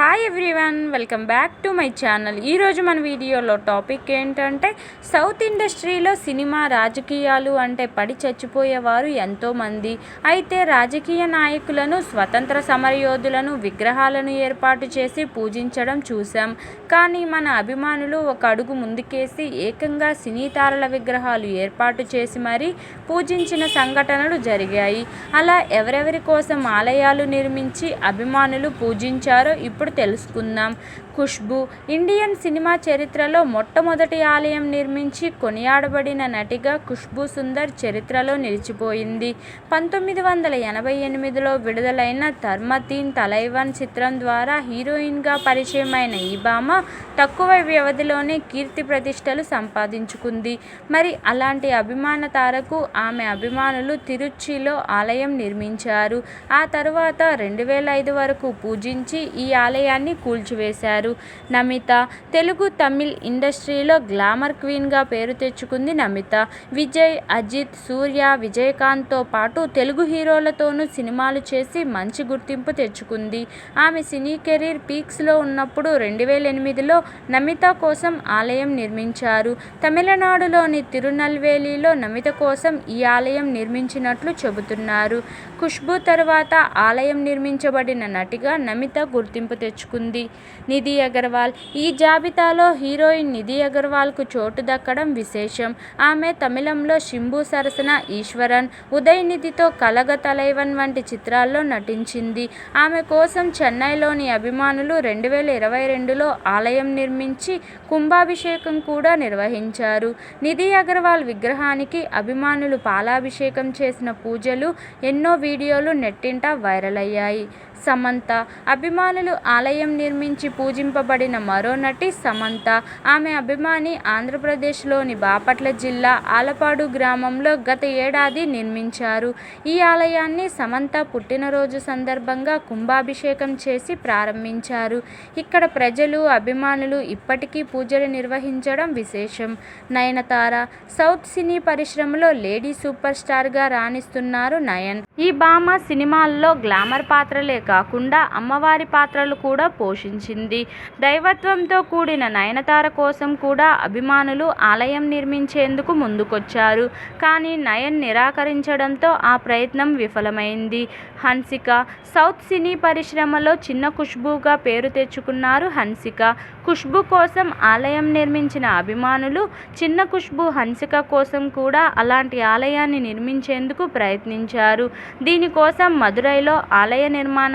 Hi everyone welcome back to my channel ఈరోజు మన వీడియోలో టాపిక్ ఏంటంటే సౌత్ ఇండస్ట్రీలో సినిమా రాజకీయాలు అంటే పడి చచ్చిపోయేవారు ఎంతోమంది. అయితే రాజకీయ నాయకులను స్వతంత్ర సమరయోధులను విగ్రహాలను ఏర్పాటు చేసి పూజించడం చూసాం కానీ మన అభిమానులు ఒక అడుగు ముందుకేసి ఏకంగా సినీతారల విగ్రహాలు ఏర్పాటు చేసి మరీ పూజించిన సంఘటనలు జరిగాయి. అలా ఎవరెవరి కోసం ఆలయాలు నిర్మించి అభిమానులు పూజించారో ఇప్పుడు తెలుసుకుందాం. ఖుష్బు ఇండియన్ సినిమా చరిత్రలో మొట్టమొదటి ఆలయం నిర్మించి కొనియాడబడిన నటిగా ఖుష్బు సుందర్ చరిత్రలో నిలిచిపోయింది. పంతొమ్మిది వందల ఎనభై ఎనిమిదిలో విడుదలైన ధర్మతీన్ తలైవన్ చిత్రం ద్వారా హీరోయిన్గా పరిచయమైన ఈ భామ తక్కువ వ్యవధిలోనే కీర్తి ప్రతిష్టలు సంపాదించుకుంది. మరి అలాంటి అభిమాన తారకు ఆమె అభిమానులు తిరుచిలో ఆలయం నిర్మించారు. ఆ తరువాత రెండు వేల ఐదు వరకు పూజించి ఈ ఆలయాన్ని కూల్చివేశారు. నమిత తెలుగు తమిళ్ ఇండస్ట్రీలో గ్లామర్ క్వీన్గా పేరు తెచ్చుకుంది నమిత. విజయ్ అజిత్ సూర్య విజయకాంత్తో పాటు తెలుగు హీరోలతోనూ సినిమాలు చేసి మంచి గుర్తింపు తెచ్చుకుంది. ఆమె సినీ కెరీర్ పీక్స్లో ఉన్నప్పుడు రెండు వేల ఎనిమిదిలో నమిత కోసం ఆలయం నిర్మించారు. తమిళనాడులోని తిరునల్వేలిలో నమిత కోసం ఈ ఆలయం నిర్మించినట్లు చెబుతున్నారు. ఖుష్బు తర్వాత ఆలయం నిర్మించబడిన నటిగా నమిత గుర్తింపు తెచ్చుకుంది. నిధి నిధి అగర్వాల్. ఈ జాబితాలో హీరోయిన్ నిధి అగర్వాల్కు చోటు దక్కడం విశేషం. ఆమె తమిళంలో శింభు సరసన ఈశ్వరన్ ఉదయనిధితో కలగ తలైవన్ వంటి చిత్రాల్లో నటించింది. ఆమె కోసం చెన్నైలోని అభిమానులు రెండు వేల ఇరవై రెండులో ఆలయం నిర్మించి కుంభాభిషేకం కూడా నిర్వహించారు. నిధి అగర్వాల్ విగ్రహానికి అభిమానులు పాలాభిషేకం చేసిన పూజలు ఎన్నో వీడియోలు నెట్టింట వైరల్ అయ్యాయి. సమంత. అభిమానులు ఆలయం నిర్మించి పూజింపబడిన మరో నటి సమంత. ఆమె అభిమాని ఆంధ్రప్రదేశ్లోని బాపట్ల జిల్లా ఆలపాడు గ్రామంలో గత ఏడాది నిర్మించారు. ఈ ఆలయాన్ని సమంత పుట్టినరోజు సందర్భంగా కుంభాభిషేకం చేసి ప్రారంభించారు. ఇక్కడ ప్రజలు అభిమానులు ఇప్పటికీ పూజలు నిర్వహించడం విశేషం. నయనతార సౌత్ సినీ పరిశ్రమలో లేడీ సూపర్ స్టార్గా రాణిస్తున్నారు నయన్. ఈ భామ సినిమాల్లో గ్లామర్ పాత్రలే కాకుండా అమ్మవారి పాత్రలు కూడా పోషించింది. దైవత్వంతో కూడిన నయనతార కోసం కూడా అభిమానులు ఆలయం నిర్మించేందుకు ముందుకొచ్చారు. కానీ నయన్ నిరాకరించడంతో ఆ ప్రయత్నం విఫలమైంది. హన్సిక సౌత్ సినీ పరిశ్రమలో చిన్న ఖుష్బుగా పేరు తెచ్చుకున్నారు హన్సిక. ఖుష్బు కోసం ఆలయం నిర్మించిన అభిమానులు చిన్న ఖుష్బు హన్సిక కోసం కూడా అలాంటి ఆలయాన్ని నిర్మించేందుకు ప్రయత్నించారు. దీనికోసం మదురైలో ఆలయ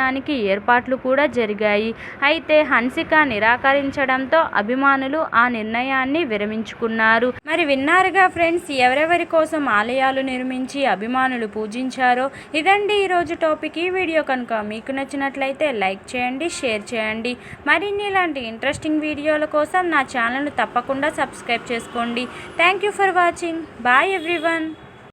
నిర్మాణానికి ఏర్పాట్లు కూడా జరిగాయి. అయితే హన్సిక నిరాకరించడంతో అభిమానులు ఆ నిర్ణయాన్ని విరమించుకున్నారు. మరి విన్నారుగా ఫ్రెండ్స్ ఎవరెవరి కోసం ఆలయాలు నిర్మించి అభిమానులు పూజించారో? ఇదండి ఈరోజు టాపిక్. ఈ వీడియో కనుక మీకు నచ్చినట్లయితే లైక్ చేయండి షేర్ చేయండి. మరిన్ని ఇలాంటి ఇంట్రెస్టింగ్ వీడియోల కోసం నా ఛానల్ను తప్పకుండా సబ్స్క్రైబ్ చేసుకోండి. Thank you for watching. Bye everyone.